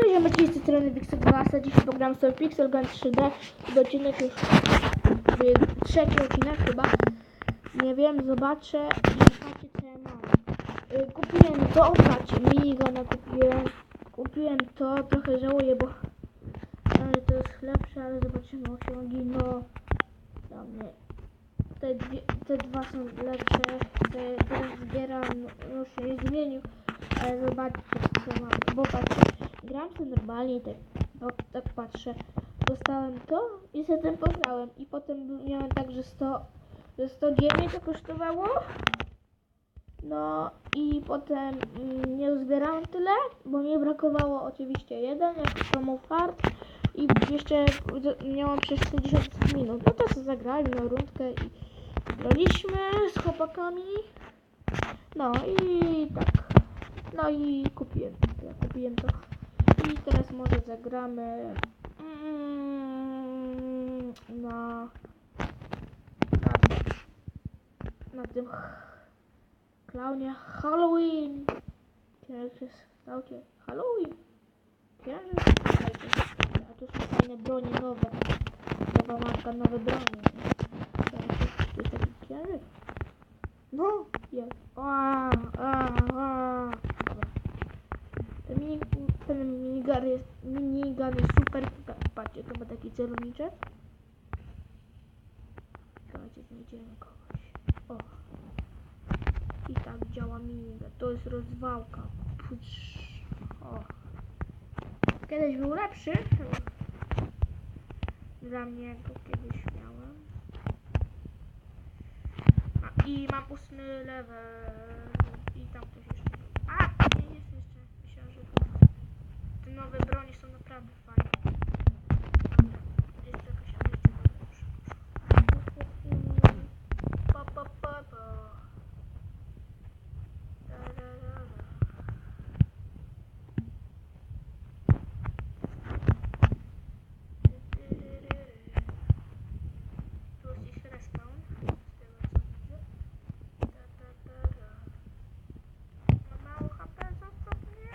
Cześć, ja Maciej z tej strony Pixel 12. Dzisiaj pogram sobie Pixel Gun 3D. To odcinek już trzeci odcinek chyba. Nie wiem, zobaczę patrzcie co ja mam. Y, Kupiłem to, patrzcie, minigana kupiłem. Kupiłem to, trochę żałuję, bo ale to jest lepsze, ale zobaczymy osiągi, no dla mnie te, dwie, te dwa są lepsze, te, teraz zbieram, no się nie zmienił, ale zobaczcie co mam, bo patrzcie, gram sobie normalnie i tak, no, tak patrzę, dostałem to i sobie tym pograłem i potem miałem tak, że 100, że 109 to kosztowało, no i potem mm, nie uzbierałem tyle, bo mi brakowało oczywiście jeden, jak promo fart i jeszcze miałam przez 60 minut. No to sobie zagrali na rundkę i graliśmy z chłopakami. No i tak. No i kupiłem. Ja kupiłem to. Teraz może zagramy mm, na na, na tym klaunie Halloween. Księżyc całkiem Halloween. Księżyc. Słuchajcie, A tu są fajne bronie nowe. Nowa marka, nowe bronie. Słuchajcie, Tu jest taki księżyc. No, jest. A, a, a. Dobra. Ten mini, ten minigun jest, minigun jest super. Patrzcie, celowniczek. Słuchajcie, znajdziemy kogoś. O. I tak działa minigun. To jest rozwałka. O. Kiedyś był lepszy. Dla mnie go kiedyś miałem. A, I mam ósmy level. I tam ktoś jeszcze. A! Nie jest jeszcze. Myślałem, że to... Te nowe broni są naprawdę fajne. Dobra. Jest jakaś amunicja dobra. Pa, pa, pa, pa. Da, da, da, da. Tu jest gdzieś respawn, z tego co widzę. Ta, ta, ta, ta. Ma mało HP, zostaw mnie.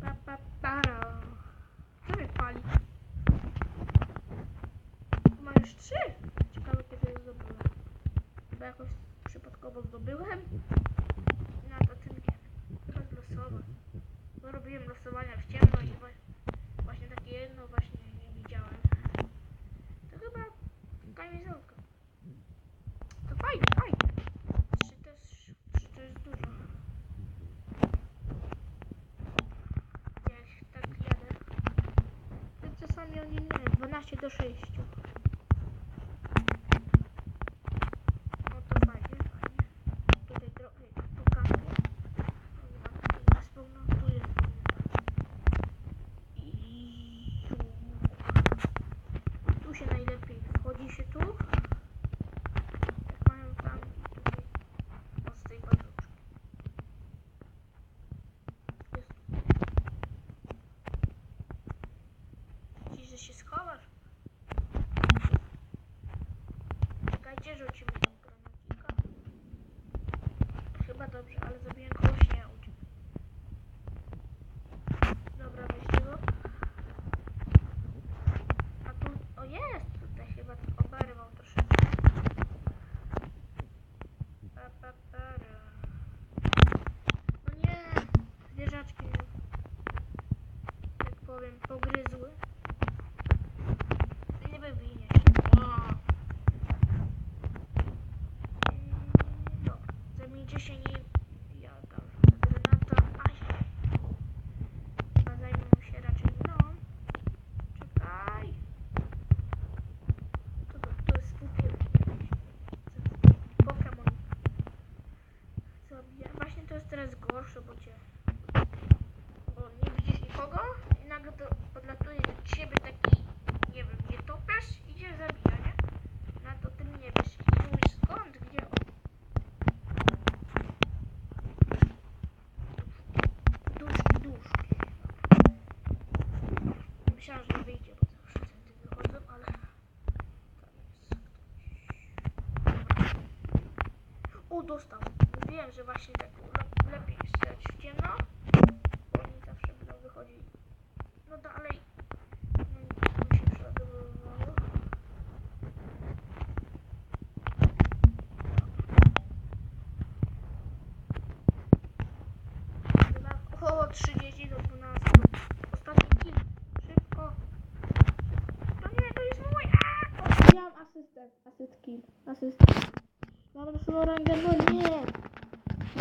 Pa, pa, para. Co mnie pali? Tu mam już trzy. Ciekawe kiedy je zdobyłem. Chyba jakoś przypadkowo zdobyłem. No to tym nie. Teraz losowo. Bo robiłem losowania w ciemno i właśnie takie jedno właśnie nie widziałem. To chyba kamizelka. To fajnie, fajnie. Trzy to jest, to jest dużo. Jak tak jadę. To czasami oni nie, 12 do 6. No to fajnie, fajnie. Tutaj trochę pokażę. Dobra, spełno, tu jest i tu się najlepiej wchodzi się tu. Jak mają tam i tutaj od tej paluszki. Jest. Myślisz, że się schowasz? Czekajcie, rzucimy tam granacika. Chyba dobrze, ale zabiję kogoś że właśnie tak lepiej stać w ciemno, bo oni zawsze będą wychodzić. No dalej. No, mi się przeładowywało. Około 30 do 12. Ostatni kill. Szybko. To nie, to jest mój. Miałam asystę. Asyst kill. Asyst. Mam rangę no 0.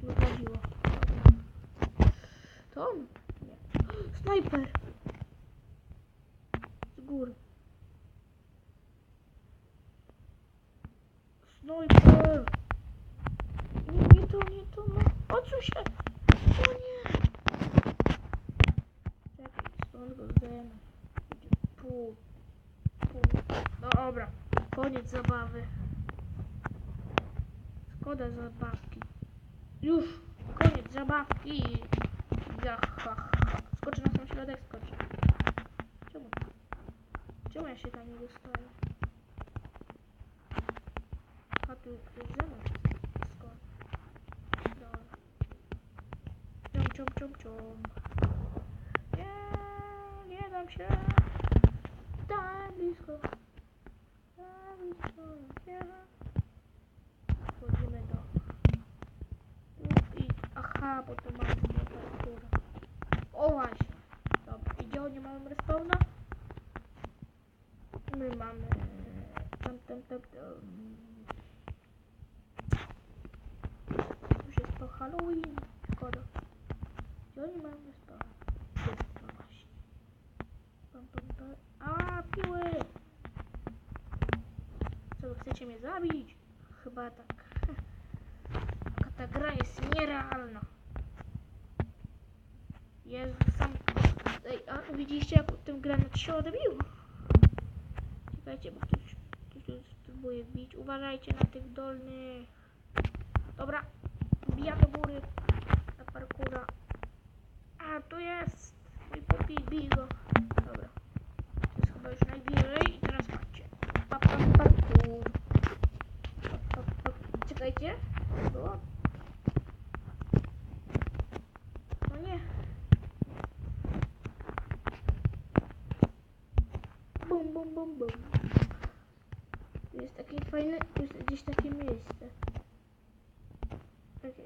Coś mi chodziło. To on? Nie. Snajper! Z góry. Snajper! Nie, nie to, nie to, no. Odsuń się! O nie! Czekaj, stąd go. Będzie pół. Pół. No dobra, koniec zabawy. Szkoda zabawki. Już, koniec zabawki. Ha. Skoczy na sam środek, skoczy. Czemu? Czemu ja się tam nie dostaję? A tu ktoś ze mną. Ciom, ciom, ciom, ciom. Nie, nie dam się. Daj blisko. Daj blisko. Nie. Wchodzimy do... I, aha, bo to mamy temperaturę. O właśnie. Dobra, i gdzie respawna? My mamy... Tam, tam, tam, tam. Już jest po Halloween. Szkoda. Gdzie oni mają pam. A, piły! Co, chcecie mnie zabić? Chyba tak. Ta gra jest nierealna. Jezu, sam... Ej, a widzieliście jak ten granat się odbił? Czekajcie, bo ktoś, ktoś tu spróbuje bić. Uważajcie na tych dolnych. Dobra, bija do góry. Na parkura. A, tu jest! Mój popi, bij go. Dobra. To jest chyba już najbliżej i teraz patrzcie. Pa, pa, parkour. Pa, pa, pa. Czekajcie. Było? No nie. Tu jest takie fajne, jest gdzieś takie miejsce. Takie,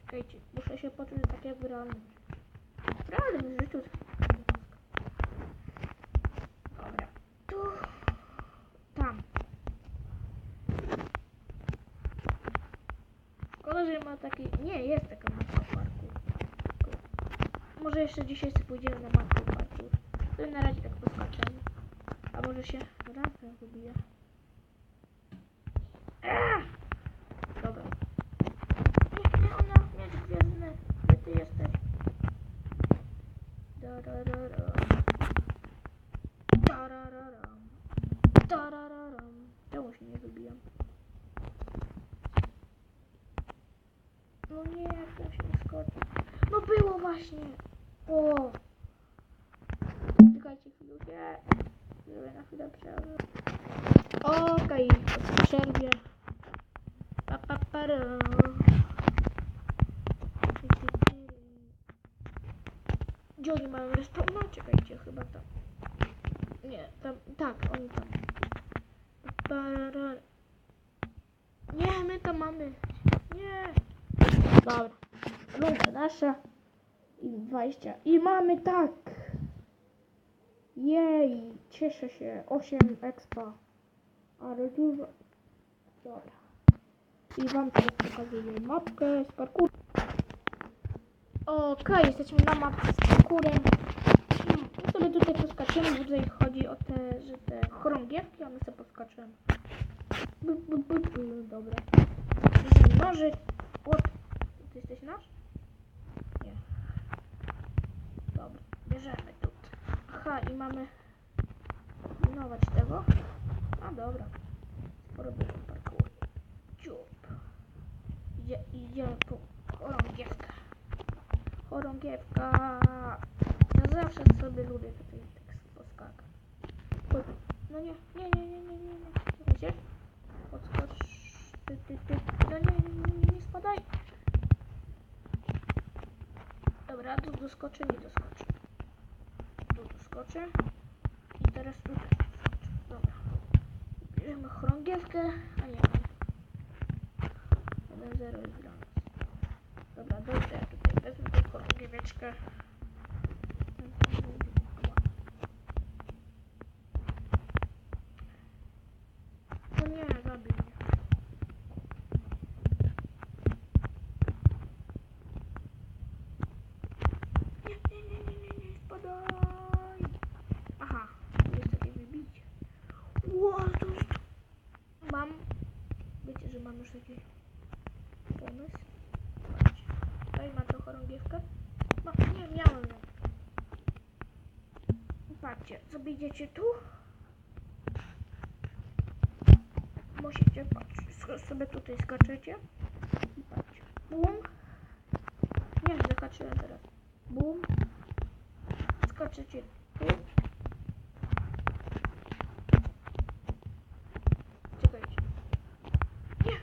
czekajcie, muszę się poczuć tak jak w realnym. W realnym życiu. Dobra. Tu. Tam. Szkoda, że ma taki... Nie, jest taka mapka parku. Może jeszcze dzisiaj sobie pójdziemy na mapkę parku. To na razie tak poskaczemy. A może się rampę wybije. Dobra. Nie, nie, ona, gwiezdny. Gdzie ty jesteś? Dararara. Tarararam. Tarararam. Czemu się nie wybijam? No nie, jak to się skoczy. No było właśnie. O. Czekajcie chwilę. Chwilę przerwę. Okej, po przerwie. Pa, pa, ty. Gdzie oni mają? No, czekajcie, chyba tam. Nie, tam, tak, oni tam. Nie, my tam mamy. Nie. Dobra. Runda nasza. I 20. I mamy tak. Jej, cieszę się. 8 expa. Ale dużo. Dobra. I wam teraz pokazuję mapkę z parkour. Okej, jesteśmy na mapce z parkurem. My sobie tutaj poskaczymy, bo tutaj chodzi o te, że te chorągiewki, my sobie poskaczymy. Bu, bu, bu, bu. Dobra. Bierzemy nożyk. What? Ty jesteś nasz? Nie. Dobra, bierzemy tu. Aha, i mamy pilnować tego. A dobra. Porobimy parkour. Ciup. Idzie, idziemy po chorągiewkę. chorągiewka. Ja zawsze sobie lubię tutaj tak poskakać. No nie, nie, nie, nie, nie, nie, nie. Czekajcie. Podskocz. Ty, ty, ty. No nie, nie, nie, nie spadaj. Dobra, tu doskoczę, nie doskoczę. Tu doskoczę. pieska. A nie mam. 1-0 i brąz. Dobra, dobrze, ja tutaj wezmę tylko giewieczkę. Taki pomysł? Tutaj ma to chorągiewkę. No, nie miałem. Patrzcie, idziecie tu. Musicie patrzeć, sobie tutaj skaczecie. Patrzcie. Bum. Nie, zakaczyłem teraz. Bum. Skaczecie tu. Czekajcie. Nie.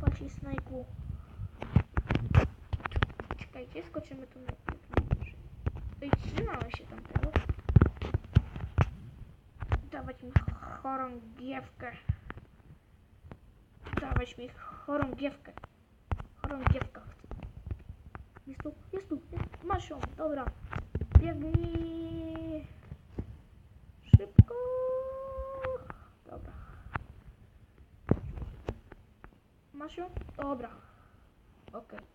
Patrzcie, snajku. Czekajcie, skoczymy tu na. Ej, trzymałem się tamtego. Dawać mi chorągiewkę. Dawać mi chorągiewkę. Chorągiewka chcę. Jest tu, jest tu, jest. Masz ją, dobra. Biegnij. Szybko. Dobra. Masz ją? Dobra. Okej. Jest.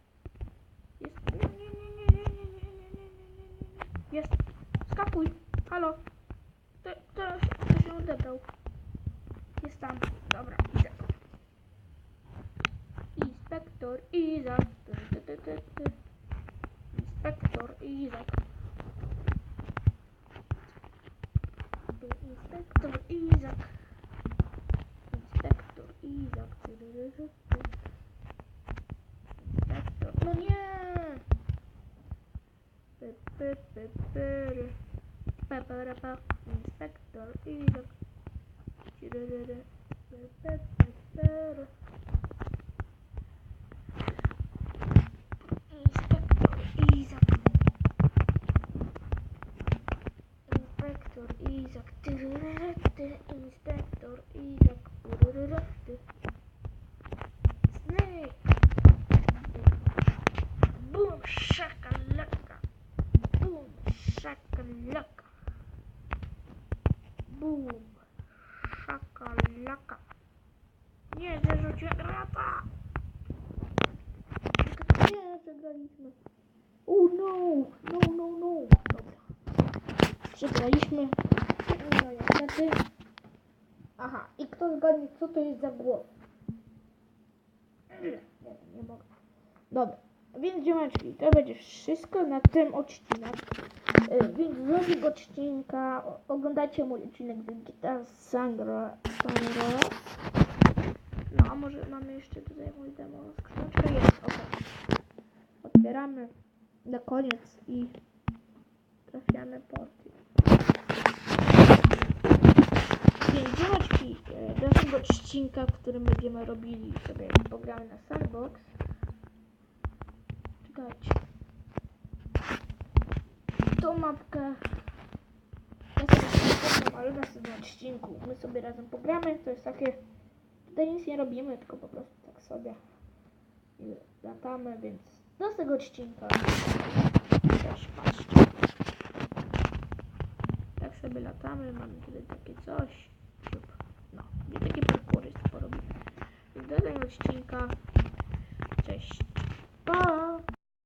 Jest. Skakuj. Halo. To, to, się odebrał. Jest tam. Dobra, idę. Inspektor Izak. Inspektor Izak. Inspektor Izak. Inspektor Izak. Ty, ty, ty, ty, ty. Inspektor. No nie! Py, py, py, pyry. Pa, pa, ra, pa. Inspektor Izak. Ciryryry. Py, py, py, pyry. Inspektor Izak. Inspektor Izak. Tyryryry, ty. Inspektor Izak. Tyryryry, ty. Snake. Boom, shakalaka. Boom, shakalaka. Boom, shakalaka. Nie, zerzucie grata. Nie, przegraliśmy. Oh no, no, no, no. Dobra. Przegraliśmy. No niestety. Aha, i kto zgadnie, co to jest za głos? Nie, nie mogę. Dobra, więc ziomeczki, to będzie wszystko na tym odcinku. Y, Więc z drugiego odcinka oglądajcie mój odcinek Guitar Sangro. Sangro. No a może mamy jeszcze tutaj mój demo skrzyneczka? Jest, ok. Otwieramy na koniec i trafiamy porty. Więc ziomeczki, y, do tego odcinka, w którym będziemy robili sobie programy na Sandbox. Czekajcie. Tą mapkę ale na następnym odcinku my sobie razem pogramy. To jest takie, tutaj nic nie robimy, tylko po prostu tak sobie latamy, więc do tego odcinka też patrzcie. Tak sobie latamy, mamy tutaj takie coś. No, i takie parkury porobimy. Więc do tego odcinka. Cześć. Pa!